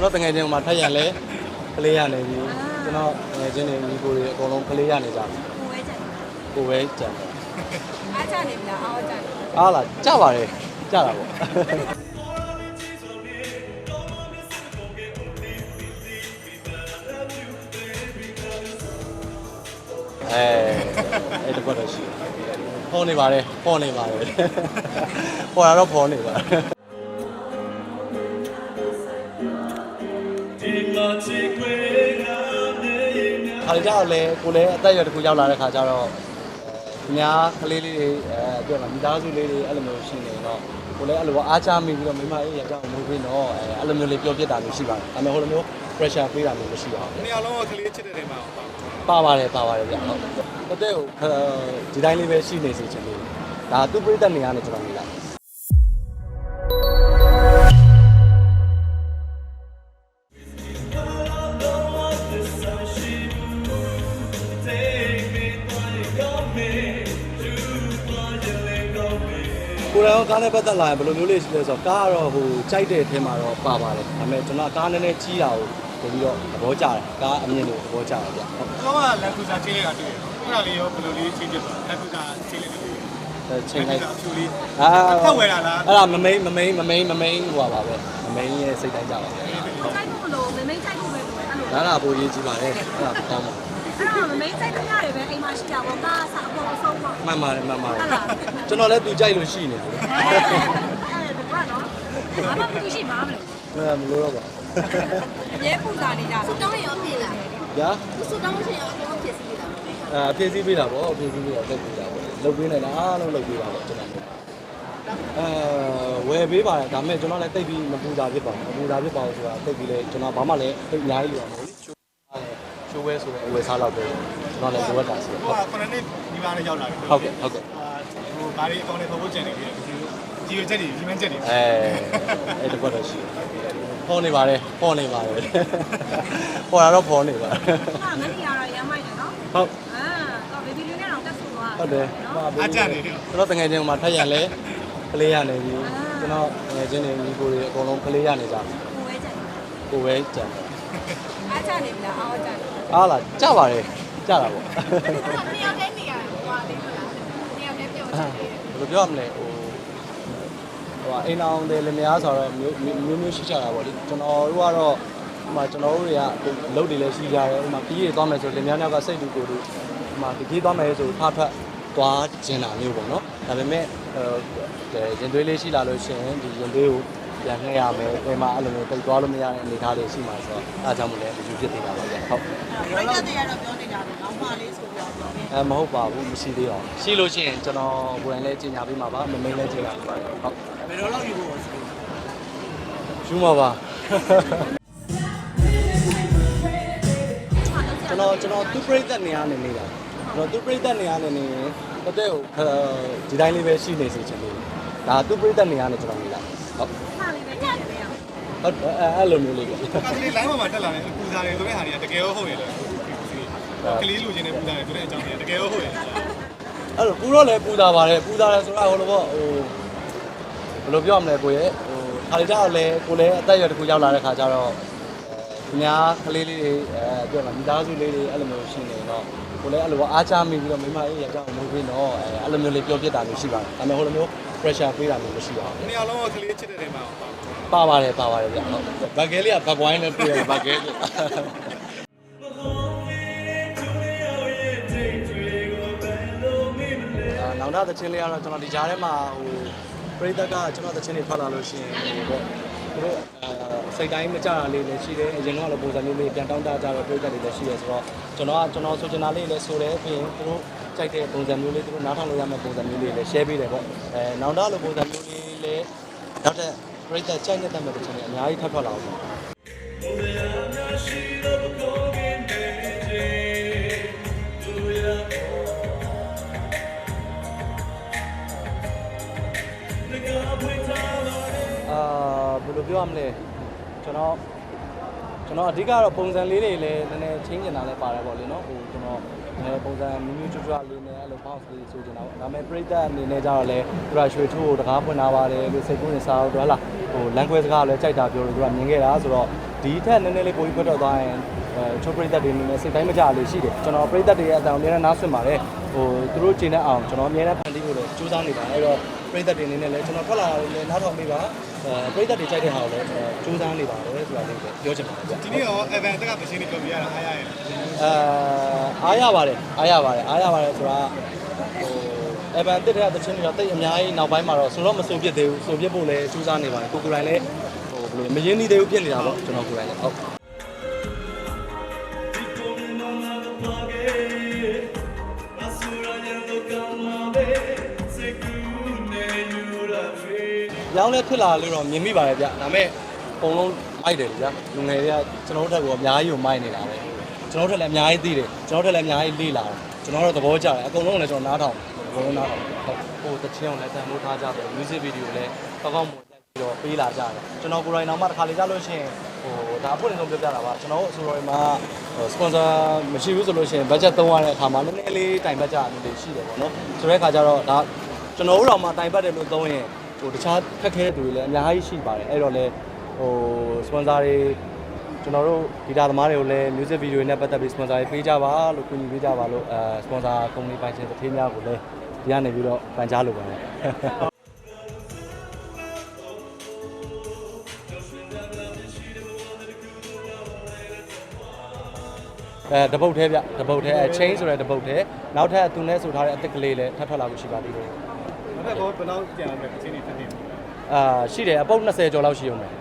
ကျွန်တော်တငယ်ချင်းမှာထက်ရန်လဲကလေးရနေပြီကျွန်တော်တငယ်ချင်းတွေညီကိုတွေအကုန်လုံးကလေးရနေကြတယ်ကိုဝဲကြတယ်ကိုပဲကြံတယ်အားကြနေပြီလားအားကြနေအားလားကြပါတယ်ကြတာပေါ့အဲအဲ့တပတ်တော့ရှိတယ်ပေါ်နေပါတယ်ပေါ်နေပါတယ်ပေါ်တာတော့ပေါ်နေပါတယ် ခါကြတော့လေကိုလည်းအသက်အရွယ်တစ်ခုရောက်လာတဲ့ခါကျတော့အများကလေးလေးတွေအဲပြောမှာမိသားစုလေးတွေအဲ့လိုမျိုးရှိနေတော့ကိုလည်းအဲ့လိုအားချမိပြီးတော့မိမအေးရကြအောင်မွေးပြီးတော့အဲအဲ့လိုမျိုးလေးပြောပြတာမျိုးရှိပါတယ်ဒါပေမဲ့ဟိုလိုမျိုး pressure ပေးတာမျိုးမရှိပါဘူးနှစ်ယောက်လုံးကကလေးချစ်တဲ့နေမှာပါပါပါတယ်ပါပါတယ်ဗျဟုတ်တတဲ့ကိုဒီတိုင်းလေးပဲရှိနေစေချင်လို့ဒါသူ့ပြိတ္တနေရနေကျွန်တော်မြင် တော်ကားနဲ့ပတ်သက်လာရင်ဘယ်လိုမျိုးလေးရှိလဲဆိုတော့ကားကတော့ဟိုကြိုက်တဲ့အထဲမှာတော့ပါပါတယ်ဒါပေမဲ့ကျွန်တော်ကားနည်းနည်းကြီးတာကိုပို့ပြီးတော့သဘောကျတယ်ကားအမြင့်လို့သဘောကျတယ်ဗျဟုတ်။တော့ကလန်ကူစာချင်းလေးကတွေ့တယ်။အဲ့ဒါလေးရောဘယ်လိုလေးချင်းပြပါလန်ကူစာချင်းလေးတွေ့တယ်အဲချိန်လိုက်အဖြူလေးအာဖတ်ဝယ်တာလားအဲ့ဒါမမိန်မမိန်မမိန်မမိန်ဟိုပါပဲမမိန်ရဲ့စိတ်တိုင်းကြပါပဲကြိုက်ဖို့လို့မမိတ်ကြိုက်ဖို့ပဲလို့အဲ့လိုဒါကပိုရေးကြည့်ပါတယ်အဲ့ဒါကောင်းပါ အဲ့တော့မမိတ်ကြိုက်တဲ့ညတွေပဲအိမ်မှာရှိတာပေါ့ကားဆာအပေါ်အဆုံးပေါ့မှန်ပါတယ်မှန်ပါတယ်ကျွန်တော်လည်းသူကြိုက်လို့ရှိနေတယ်အဲ့ဒါကတော့ဘာမှမသိရှိမှာမလို့မမလို့တော့ပါအမြဲပူဇာနေကြဆူတောင်းရောပြင်လာညာဆူတောင်းရှင်ရောတော့ဖြစ်စီလာအဖြည့်စည်းပေးတာပေါ့အဖြည့်စည်းပေးတာတက်ပေးတာပေါ့လုပ်ပေးနေတာအားလုံးလုပ်ပေးတာပေါ့ကျွန်တော်အဲဝယ်ပေးပါတယ်ဒါပေမဲ့ကျွန်တော်လည်းတိတ်ပြီးမပူတာဖြစ်ပါဘူးမပူတာဖြစ်ပါဘူးဆိုတာတိတ်ပြီးလဲကျွန်တော်ဘာမှလည်းတိတ်အများကြီးလို့မ ဟုတ်ဘူးချိုးချိုးဝဲဆိုတဲ့အဝယ်စားလောက်ပဲကျွန်တော်လည်းလိုအပ်တာဆို။တော့ဟိုကခုနှစ်နှစ်ဒီပါနဲ့ရောက်လာတယ်ဟုတ်ကဲ့ဟုတ်ကဲ့။အာဟိုဘာလေးအကောင့်လေးပေါ်ဖို့ကျန်နေပြီ။ဒီဒီရွက်ချက်တွေဒီမန်းချက်တွေအဲအဲ့တပတ်တော့ရှိပေါ်နေပါတယ်ပေါ်နေပါတယ်ပေါ်တာတော့ပေါ်နေပါတယ်ဟာငါတီကတော့ရမ်းမိုက်တယ်နော်ဟုတ်အာတော့ဘေဘီလေးနဲ့တော့တက်ဆိုတော့ဟုတ်တယ်အားကြနေတယ်ကျွန်တော်တငယ်ချင်းမှာထက်ရန်လဲကလေးရနေပြီကျွန်တော်တငယ်ချင်းတွေညီကိုတွေအကုန်လုံးကလေးရနေကြတယ်ကိုဝဲကြတယ်ကိုပဲကြံတယ်အားကြနေပြီလားအားကြနေ အားလားကြပါတယ်ကြတာပေါ့နှစ်ယောက်တည်းနေရတယ်ဟွာလေးမလားနှစ်ယောက်တည်းပြောချင်တယ်ဘယ်လိုပြောရမလဲဟိုဟိုအိမ်အောင်တယ်လည်းများဆိုတော့မျိုးမျိုးမျိုးရှိကြတာပေါ့လေကျွန်တော်တို့ကတော့ဟိုမှာကျွန်တော်တို့တွေကလုတ်တွေလည်းရှိကြတယ်ဟိုမှာပြီးရသွားမယ်ဆိုလင်များများကစိတ်တူကိုတို့ဟိုမှာဒီကြီးသွားမယ်ဆိုဖတ်ဖတ်သွားကျင်တာမျိုးပေါ့နော်ဒါပေမဲ့ဟိုရင်သွေးလေးရှိလာလို့ရှိရင်ဒီရင်သွေးကို ပြန်နှဲ့ရမယ်အဲမှာအဲ့လိုမျိုးတိတ်သွားလို့မရတဲ့အနေအထားလေးရှိမှာဆိုတော့အားကြောင့်မလဲဒီလိုဖြစ်နေတာပါဗျဟုတ်ပြိတ္တတွေကတော့ပြောနေတာပဲနောက်မှလေးဆိုပြီးတော့ပြောနေအဲမဟုတ်ပါဘူးမရှိသေးအောင်ရှိလို့ရှိရင်ကျွန်တော်ကိုယ်တိုင်လည်းကြီးညာပေးမှာပါမမိန်လည်းကြီးညာပေးပါဟုတ်ဘယ်တော့လောက်ယူဖို့ရှိလဲယူမှာပါကျွန်တော်ကျွန်တော်သူ့ပြိသက်နေရနေနေတာကျွန်တော်သူ့ပြိသက်နေရနေနေတတဲ့ကိုဒီတိုင်းလေးပဲရှိနေစေချင်လို့ဒါသူ့ပြိသက်နေရနေကျွန်တော်နေလာဟုတ် ဟုတ်အဲအဲ့လိုမျိုးလေးပဲ။ဒါဒီ line ပေါ်မှာတက်လာတဲ့ပူဇာတွေဆိုတဲ့ဟာတွေကတကယ်ရောဟုတ်ရဲ့လေ။ကလေးလူချင်းနဲ့ပူဇာတွေဆိုတဲ့အကြောင်းတွေကတကယ်ရောဟုတ်ရဲ့အဲ့လိုပူတော့လည်းပူတာပါတယ်ပူတာလည်းဆိုတော့ဟိုလိုပေါ့ဟိုဘယ်လိုပြောရမလဲကိုရဲ့ဟိုခါလေးကြောက်လည်းကိုလည်းအသက်အရွယ်တစ်ခုရောက်လာတဲ့ခါကျတော့အများကလေးလေးတွေအဲပြောမှာမိသားစုလေးတွေအဲ့လိုမျိုးရှိနေတော့ကိုလည်းအဲ့လိုအားချမိပြီးတော့မိမအေးရကြအောင်မွေးပြီးတော့အဲအဲ့လိုမျိုးလေးပြောပြတာမျိုးရှိပါတယ်ဒါပေမဲ့ဟိုလိုမျိုး pressure ပေးတာမျိုးမရှိပါဘူး။နှစ်ယောက်လုံးကကလေးချစ်တဲ့နေမှာ ပါပါပါတယ်ပါပါတယ်ဗျဟုတ်ဘတ်ကဲလေးကဘတ်ပွိုင်းနဲ့ပြရတယ်ဘတ်ကဲလေးအာနောင်တသချင်းလေးကတော့ကျွန်တော်ဒီကြားထဲမှာဟိုပရိသတ်ကကျွန်တော်သချင်းတွေထွက်လာလို့ရှိရင်ဟိုပေါ့သူတို့အာစိတ်တိုင်းမကြတာလေးလည်းရှိတယ်အရင်ကတော့လည်းပုံစံမျိုးလေးပြန်တောင်းတကြတော့ပရိသတ်တွေလည်းရှိရဆိုတော့ကျွန်တော်ကကျွန်တော်ဆိုချင်တာလေးလည်းဆိုတယ်ပြီးရင်သူတို့ကြိုက်တဲ့ပုံစံမျိုးလေးသူတို့နားထောင်လို့ရမယ့်ပုံစံမျိုးလေးလည်း share ပေးတယ်ပေါ့အဲနောင်တလိုပုံစံမျိုးလေးလည်းနောက်ထပ် ပရိသတ်ကြိုက်နေတဲ့မဲ့သချင်းတွေအများကြီးထပ်ထွက်လာအောင်ပေါ့အာဘယ်လိုပြောရမလဲကျွန်တော်ကျွန်တော်အဓိကတော့ပုံစံလေးတွေလည်းနည်းနည်းချင်းကျင်တာလည်းပါတယ်ပေါ့လေနော်ဟိုကျွန်တော် အဲပုံစံမြူးမြူးချွတ်ချွတ်လေးနဲ့အဲ့လို bounce လေးဆိုချင်တာပေါ့ဒါပေမဲ့ပြိတ္တအနေနဲ့ကြတော့လေသူကရွှေထိုးကိုတကားဖွင့်လာပါတယ်လို့စိတ်ကူးနေစားတော့ဟလာဟို language စကားလည်းကြိုက်တာပြောလို့သူကမြင်ခဲ့တာဆိုတော့ဒီထက်နည်းနည်းလေးပိုပြီးဖွက်တော့သွားရင်အဲချိုးပရိသတ်တွေနည်းနည်းစိတ်တိုင်းမကြလို့ရှိတယ်ကျွန်တော်ပရိသတ်တွေရဲ့အတန်အများနဲ့နားဆွင့်ပါတယ်ဟိုသူတို့ချိန်တဲ့အောင်ကျွန်တော်အများနဲ့ဖန်တီးဖို့လည်းစူးစမ်းနေပါတယ်အဲ့တော့ ပရိသတ်တွေအနေနဲ့လည်းကျွန်တော်ထွက်လာတာလည်းနားထောင်ပေးပါအဲပရိသတ်တွေကြိုက်တဲ့ဟာကိုလည်းစူးစမ်းနေပါတယ်ဆိုတာလေးပဲပြောချင်ပါတယ်ဗျဒီနေ့ရော event တက်ကမရှင်းနေပြောပြရတာအားရရဲ့အဲအားရပါတယ်အားရပါတယ်အားရပါတယ်ဆိုတာဟိုအဗန်တစ်တဲ့တချင်းတွေကတိတ်အများကြီးနောက်ပိုင်းမှာတော့ဆိုတော့မဆိုပြစ်သေးဘူးဆိုပြစ်ဖို့လည်းစူးစမ်းနေပါတယ်ကိုကိုယ်တိုင်လည်းဟိုဘယ်လိုမရင်းနှီးသေးဘူးဖြစ်နေတာပေါ့ကျွန်တော်ကိုယ်တိုင်လည်းဟုတ် ရောင်းလဲဖြစ်လာလို့တော့မြင်မိပါတယ်ဗျဒါပေမဲ့အကုန်လုံးမိုက်တယ်ဗျာလူငယ်တွေကကျွန်တော်တို့ထက်ကအများကြီးကိုမိုက်နေတာပဲကျွန်တော်တို့ထက်လည်းအများကြီးသိတယ်ကျွန်တော်တို့ထက်လည်းအများကြီးလေ့လာတယ်ကျွန်တော်တို့သဘောကျတယ်အကုန်လုံးလည်းကျွန်တော်နားထောင်အကုန်လုံးနားထောင်ဟုတ်ဟိုတချင်းအောင်လည်းတန်ဖိုးထားကြတယ် music video လည်းကောက်ကောက်မွန်ရိုက်ပြီးတော့ပေးလာကြတယ်ကျွန်တော်ကိုယ်တိုင်တော့မှတစ်ခါလေကြားလို့ရှိရင်ဟိုဒါအဖွင့်နေဆုံးပြောပြတာပါကျွန်တော်တို့အဆိုတော်တွေမှာဟို sponsor မရှိဘူးဆိုလို့ရှိရင် budget သုံးရတဲ့အခါမှာနည်းနည်းလေးတိုင်ပတ်ကြအမျိုးလေးရှိတယ်ပေါ့နော်ဆိုတဲ့အခါကျတော့ဒါကျွန်တော်တို့တော့မှတိုင်ပတ်တယ်လို့သုံးရင် ဟိုတခြားခက်ခဲတဲ့သူတွေလည်းအများကြီးရှိပါတယ်အဲ့တော့လည်းဟို sponsor တွေကျွန်တော်တို့ဂီတာသမားတွေကိုလည်း music video တွေနဲ့ပတ်သက်ပြီး sponsor တွေပေးကြပါလို့ကူညီပေးကြပါလို့အဲ sponsor company ပိုင်ရှင်တစ်ထေးများကိုလည်းဒီကနေပြီးတော့ပန်ကြားလိုပါတယ်အဲတပုတ်သေးဗျတပုတ်သေးအဲ chain ဆိုတဲ့တပုတ်သေးနောက်ထပ်သူနဲ့ဆိုထားတဲ့အသစ်ကလေးလည်းထပ်ထွက်လာလို့ရှိပါသေးတယ် နောက်ထပ်ဘောဘယ်လောက်ကြံအောင်လဲမရှင်းနေတက်နေအာရှိတယ်အပုတ်20ကျော်လောက်ရှိအောင်မယ်